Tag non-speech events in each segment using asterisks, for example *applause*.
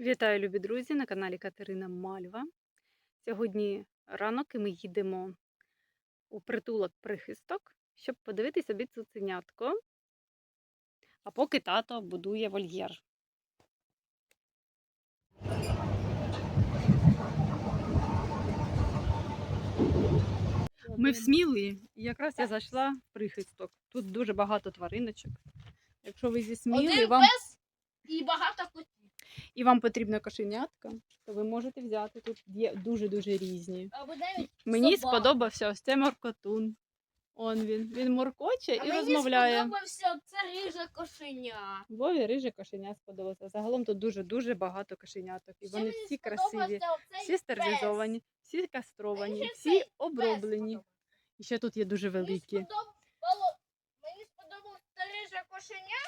Вітаю, любі друзі, на каналі Катерина Мальва. Сьогодні ранок і ми їдемо у притулок прихисток, щоб подивитися собі цуценятко. А поки тато будує вольєр. Ми в Смілі, і якраз я зайшла в прихисток. Тут дуже багато твариночок. Якщо ви зі Сміли, Один вам... пес і багато котів. І вам потрібна кошенятка, то ви можете взяти. Тут є дуже-дуже різні. Або навіть Мені собака. сподобався ось цей моркотун. Он він. Він моркоче А і мені розмовляє. сподобався це ріже кошеня. Вові риже кошеня сподобалося. Загалом тут дуже-дуже багато кошеняток. І Ще вони мені всі сподобався красиві, оцей всі стерилізовані, всі кастровані, Мені ще всі цей оброблені. Пес І ще тут є дуже Мені великі. сподобало- Мені сподобався риже кошеня.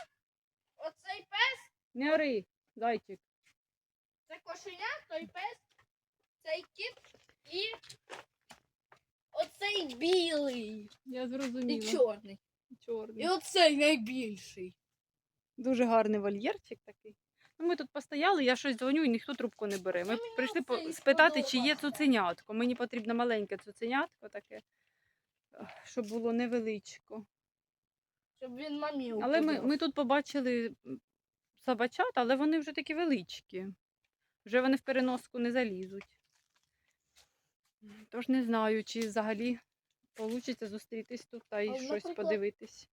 Оцей пес, Не ори, зайчик. це кошеня, той пес, цей кіт і оцей білий. Я І зрозуміла. чорний. Чорний. І оцей найбільший. Дуже гарний вольєрчик такий. Ну, ми тут постояли, я щось дзвоню і ніхто трубку не бере. Ми Ну, мені прийшли по- спитати, чи є цуценятко. Мені потрібно маленьке цуценятко таке, щоб було невеличко. Щоб він мамі Але ми, ми тут побачили собачат, але вони вже такі величкі. Вже вони в переноску не залізуть. Тож не знаю, чи взагалі вийде зустрітись тут та й А, щось подивитись.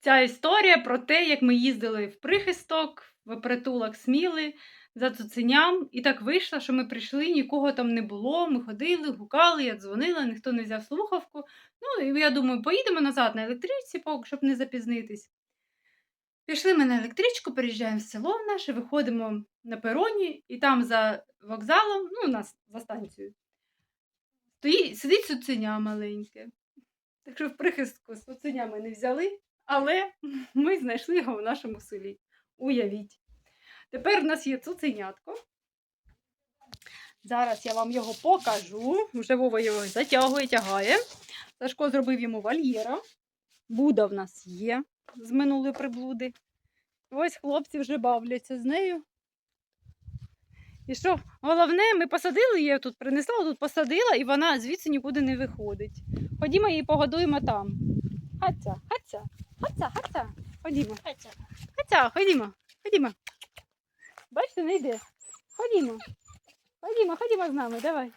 Ця історія про те, як ми їздили в прихисток, в притулок Сміли за цуценям. І так вийшло, що ми прийшли, нікого там не було. Ми ходили, гукали, я дзвонила, ніхто не взяв слухавку. Ну, і я думаю, поїдемо назад на електричці, щоб не запізнитись. Пішли ми на електричку, переїжджаємо в село в наше, виходимо на пероні, і там за вокзалом, ну, у нас за станцією, стоїть, сидить цуценя маленьке. Так що в прихистку з цуценями не взяли, але *laughs* ми знайшли його в нашому селі. Уявіть. Тепер в нас є цуценятко. Зараз я вам його покажу. Вже Вова його затягує, тягає. Сашко зробив йому вольєра. Буда в нас є з минулої приблуди. Ось хлопці вже бавляться з нею. І що головне, ми посадили її тут, принесла, тут посадила, і вона звідси нікуди не виходить. Ходімо її погодуємо там. Хаця, хаця, хаця, хаця. Ходімо. Хаця. Хаця, ходімо, ходімо. Бачите, не йде. Ходімо. Ходімо, ходімо з нами, давай.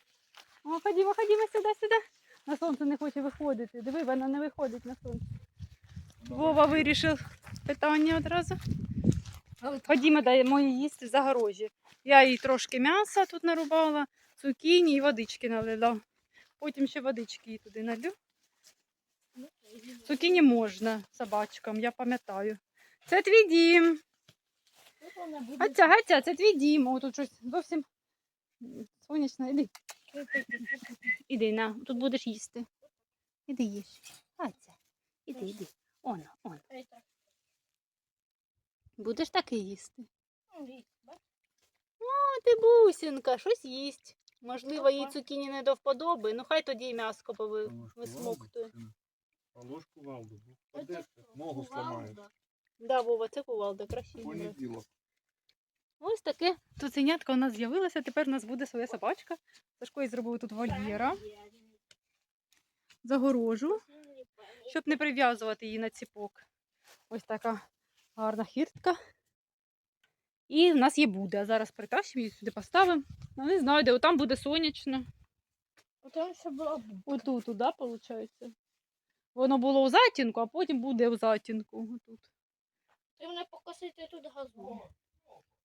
О, ходімо, ходімо сюди, сюди. На сонце не хоче виходити. Диви, вона не виходить на сонце. Вова вирішив питання одразу. Ходімо, даємо їй їсти в загорожі. Я їй трошки м'яса тут нарубала, цукіні і водички налила. Потім ще водички їй туди налю. Цукіні можна собачкам, я пам'ятаю. Це твій дім. Гаця, гаця, це твій дім. О, тут щось зовсім сонячно. Іди. Іди, на, тут будеш їсти. Іди їж. Гаця. Іди, іди. Оно, он. Будеш таки їсти. А ти бусинка, щось їсть. Можливо, їй цукіні не до вподоби, ну хай тоді й м'яско пови... Висмоктує. А ложку валду. ну, ногу сломаєш. Да, Вова, це кувалда, красиво. Понеділок. Ось таке цуценятко у нас з'явилося. Тепер у нас буде своя собачка. Сашко їй зробив тут вольєра, загорожу, щоб не прив'язувати її на ціпок. Ось така гарна хіртка. І в нас є буде. Зараз притащимо її сюди поставимо. Ну, не знаю, де там буде сонячно. Там ще була Отут, туди, виходить. Воно було у затінку, а потім буде у затінку. Отут. Ти мене покосити тут газон.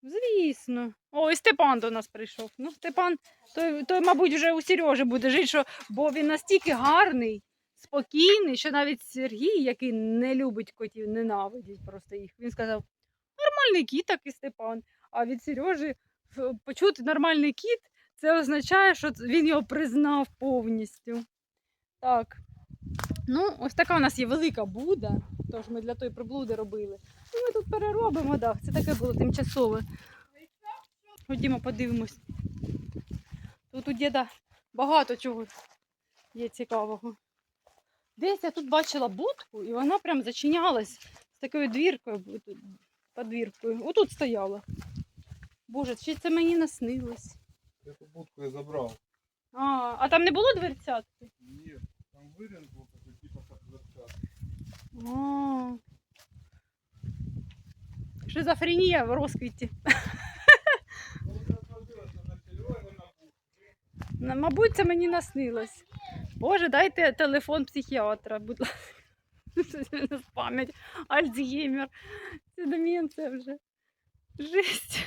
Звісно. О, і Степан до нас прийшов. Ну, Степан, той, той, мабуть, вже у Сережі буде жити, що, бо він настільки гарний, спокійний, що навіть Сергій, який не любить котів, ненавидить просто їх. Він сказав: нормальний кіт, такий Степан. А від Сережі почути нормальний кіт, це означає, що він його признав повністю. Так. Ну, ось така у нас є велика буда, тож ми для тої приблуди робили. І ми тут переробимо, так. Це таке було тимчасове. Ходімо, подивимось. Тут у діда багато чого є цікавого. Десь я тут бачила будку, і вона прям зачинялась з такою двіркою. бу- під двіркою. Отут стояла. Боже, чи це мені наснилось? Эту будку я забрав. А, а там не було дверцятки? Ні, там вирін був такий, типа как верстак. А. Шизофренія в розквіті. Я Мабуть, це мені наснилось. Боже, дайте телефон психіатра, будь ласка. *laughs* Пам'ять, Альцгеймер. Це деменція вже. Жесть.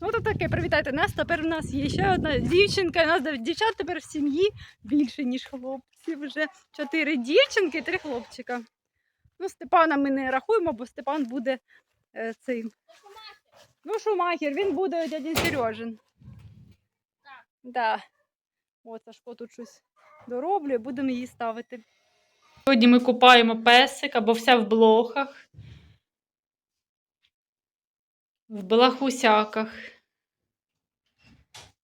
Ну, то таке, привітайте нас. Тепер у нас є ще одна дівчинка. У нас дівчат тепер в сім'ї більше, ніж хлопців. Вже чотири дівчинки, три хлопчика. Ну, Степана ми не рахуємо, бо Степан буде е, цим. Ну, Шумахер, він буде дядя Сережин. Так. Да. От Сашко тут щось дороблює, будемо її ставити. Сьогодні ми купаємо песика, бо вся в блохах. В балахусяках.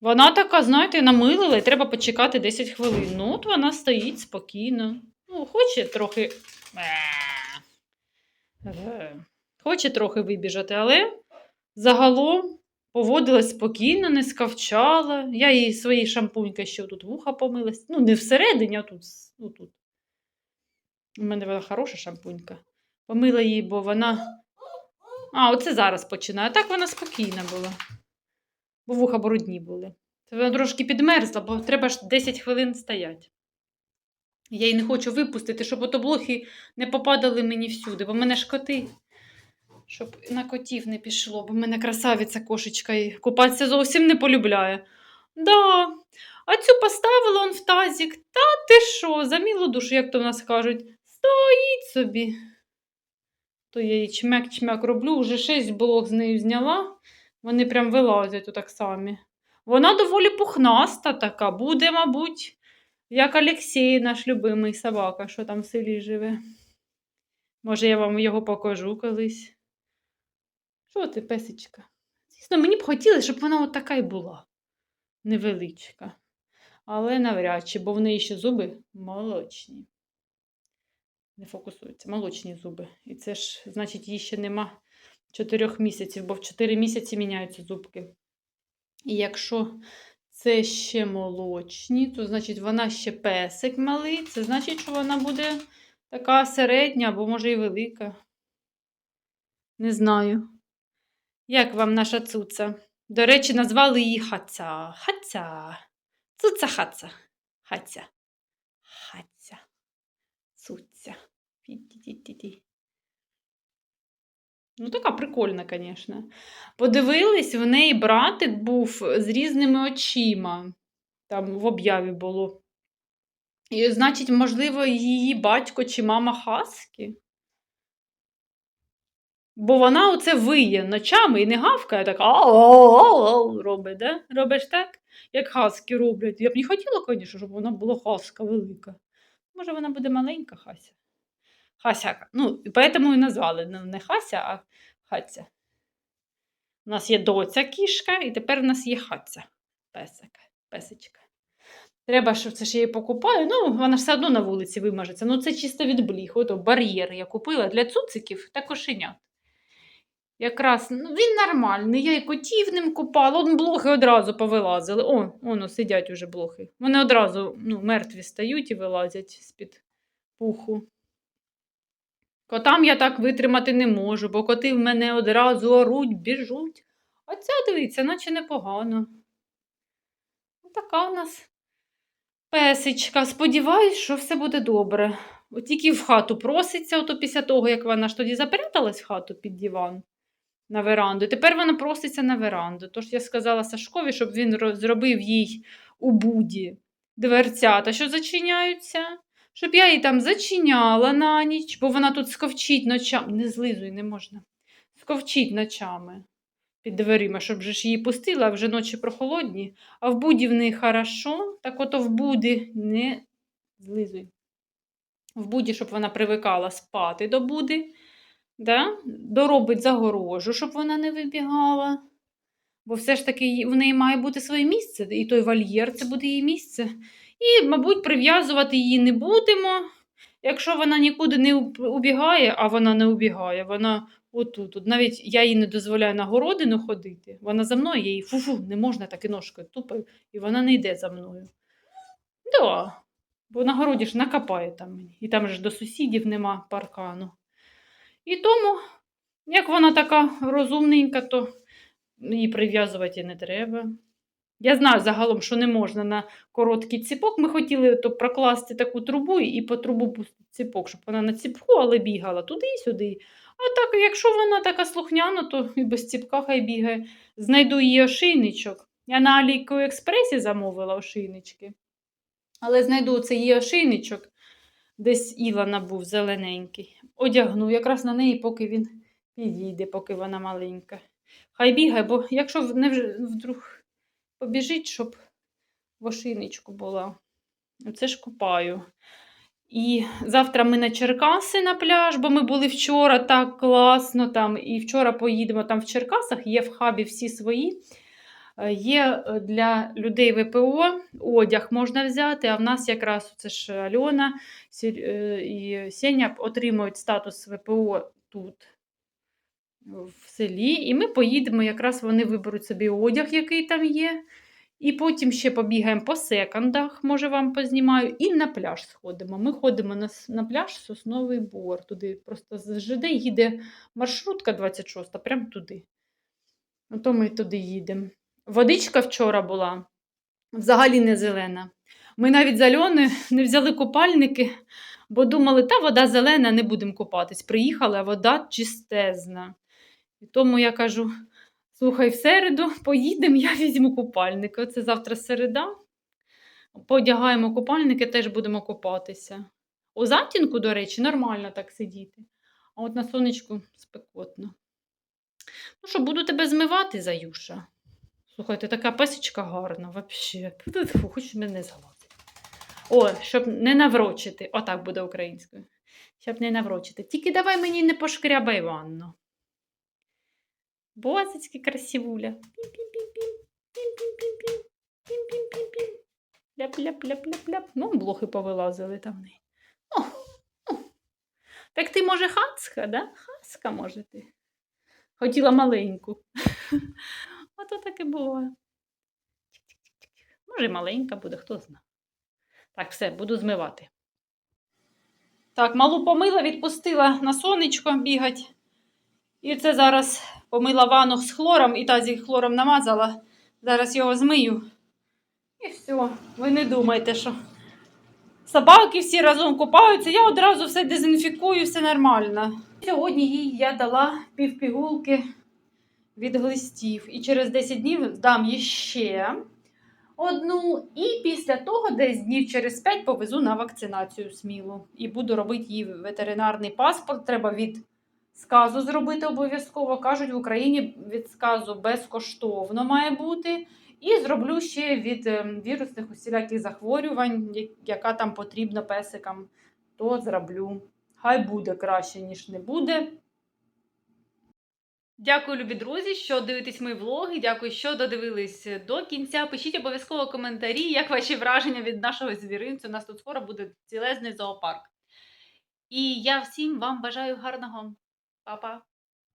Вона така, знаєте, намилила і треба почекати 10 хвилин. Ну, от вона стоїть спокійно. Ну, хоче трохи. Е. Хоче трохи вибіжати, але загалом поводилась спокійно, не скавчала. Я їй свої шампуньки ще тут вуха помилась. Ну, не всередині, а тут. Ну, тут. У мене вона хороша шампунька. Помила її, бо вона. А, оце зараз починає. Так вона спокійна була. Бо вуха брудні були. Це вона трошки підмерзла, бо треба ж 10 хвилин стояти. Я її не хочу випустити, щоб ото блохи не попадали мені всюди, бо в мене ж коти. Щоб на котів не пішло, бо в мене красавиця кошечка і купатися зовсім не полюбляє. Да. А цю поставила он в тазик. Та ти що, за мілу душу, як то в нас кажуть, стоїть собі. То я їй чмяк-чмяк роблю, вже шість блок з нею зняла. Вони прям вилазять отак самі. Вона доволі пухнаста така, буде, мабуть, як Олексій, наш любимий собака, що там в селі живе. Може, я вам його покажу колись. Що ти, песечка? Звісно, мені б хотілося, щоб вона от така й була. Невеличка. Але навряд чи, бо в неї ще зуби молочні. Не фокусуються, молочні зуби. І це ж, значить, їй ще нема чотирьох місяців, бо в чотири місяці міняються зубки. І якщо це ще молочні, то значить вона ще песик малий. Це значить, що вона буде така середня або може і велика. Не знаю. Як вам наша цуца? До речі, назвали її Хаця. Хаця. Цуца хаца. Хаця. Хаця. Цуця. Пі-ті-ті-ті-ті. Ну, така прикольна, звісно. Подивились, в неї братик був з різними очима. Там в об'яві було. І, значить, можливо, її батько чи мама Хаскі. Бо вона оце виє ночами і не гавкає, так ау робить, да? Робиш так, як хаски роблять. Я б не хотіла, звісно, щоб вона була хаска велика. Може, вона буде маленька хася. Хася. Ну, поэтому і назвали не Хася, а Хаця. У нас є доця кішка, і тепер у нас є хаця. Песик, песечка. Треба, що це я її покупаю. Ну, вона все одно на вулиці вимажеться. Ну, це чисто від бліх. Ото бар'єр я купила для цуциків та кошенят. Якраз ну, він нормальний. Я і котів ним купала. Он блохи одразу повилазили. О, воно сидять уже блохи. Вони одразу ну, мертві стають і вилазять з-під пуху. Котам я так витримати не можу, бо коти в мене одразу оруть, біжуть. А ця, дивіться, наче непогано. Ну, Така у нас песечка. Сподіваюсь, що все буде добре. От тільки в хату проситься, ото після того, як вона ж тоді запряталась в хату під диван на веранду. Тепер вона проситься на веранду. Тож я сказала Сашкові, щоб він зробив їй у буді дверцята, що зачиняються щоб я її там зачиняла на ніч, бо вона тут сковчить ночами. Не злизуй, не можна. Сковчить ночами під дверима, щоб же ж її пустила, а вже ночі прохолодні. А в буді в неї хорошо, так ото в буді не злизуй. В буді, щоб вона привикала спати до буди, да? доробить загорожу, щоб вона не вибігала. Бо все ж таки в неї має бути своє місце, і той вольєр це буде її місце. І, мабуть, прив'язувати її не будемо. Якщо вона нікуди не убігає, а вона не убігає, вона отут. От навіть я їй не дозволяю на городину ходити. Вона за мною, я їй фу-фу, не можна так ножкою тупаю, і вона не йде за мною. Да. Бо на городі ж накопає там мені. І там ж до сусідів нема паркану. І тому, як вона така розумненька, то її прив'язувати не треба. Я знаю загалом, що не можна на короткий ціпок. Ми хотіли то прокласти таку трубу і по трубу пустити ціпок, щоб вона на ціпку, але бігала туди і сюди. А так, якщо вона така слухняна, то і без ціпка хай бігає. Знайду її ошейничок. Я на Аліекспресі замовила ошейнички. Але знайду цей її ошейничок, десь Ілана був зелененький. Одягну якраз на неї, поки він підійде, поки вона маленька. Хай бігає, бо якщо не вж- вдруг побіжить, щоб в ошейничку була. Оце ж купаю. І завтра ми на Черкаси на пляж, бо ми були вчора так класно там. І вчора поїдемо там в Черкасах, є в хабі всі свої. Е, Є е, для людей ВПО одяг можна взяти, а в нас якраз це ж Альона е, і Сеня отримують статус ВПО тут, в селі. І ми поїдемо, якраз вони виберуть собі одяг, який там є. І потім ще побігаємо по секондах, може вам познімаю, і на пляж сходимо. Ми ходимо на, на пляж Сосновий Бор. Туди просто з ЖД їде маршрутка 26, прямо туди. Ото ми туди їдемо. Водичка вчора була взагалі не зелена. Ми навіть з не взяли купальники, бо думали, та вода зелена, не будемо купатись. Приїхали, а вода чистезна. І тому я кажу: слухай, в середу поїдемо, я візьму купальники. Оце завтра середа. Подягаємо купальники, теж будемо купатися. У затінку, до речі, нормально так сидіти. А от на сонечку спекотно. Ну що, буду тебе змивати, Заюша. Слухайте, така песечка гарна, взагалі. Хоч мене згладити. О, щоб не наврочити. Отак буде українською. Щоб не наврочити. Тільки давай мені не пошкрябай ванну. Бозицьки красивуля. Ляп-ляп-ляп-ляп-ляп. Ну, блохи повилазили там неї. Так ти, може, хацка, да? Хаска, може ти. Хотіла маленьку. Ото таке буває. Може, маленька буде, хто знає. Так, все, буду змивати. Так, малу помила, відпустила на сонечко бігати. І це зараз помила ванну з хлором і тазик хлором намазала. Зараз його змию. І все, ви не думайте, що собаки всі разом купаються, я одразу все дезінфікую, все нормально. Сьогодні їй я дала півпігулки від глистів. І через 10 днів дам їй ще одну. І після того, десь днів через 5 повезу на вакцинацію сміло. І буду робити їй ветеринарний паспорт. Треба від сказу зробити обов'язково. Кажуть, в Україні від сказу безкоштовно має бути. І зроблю ще від ем, вірусних усіляких захворювань, яка там потрібна песикам, то зроблю. Хай буде краще, ніж не буде. Дякую, любі друзі, що дивитесь мої влоги. Дякую, що додивились до кінця. Пишіть обов'язково коментарі, як ваші враження від нашого звіринцю. У нас тут скоро буде цілезний зоопарк. І я всім вам бажаю гарного. Па-па!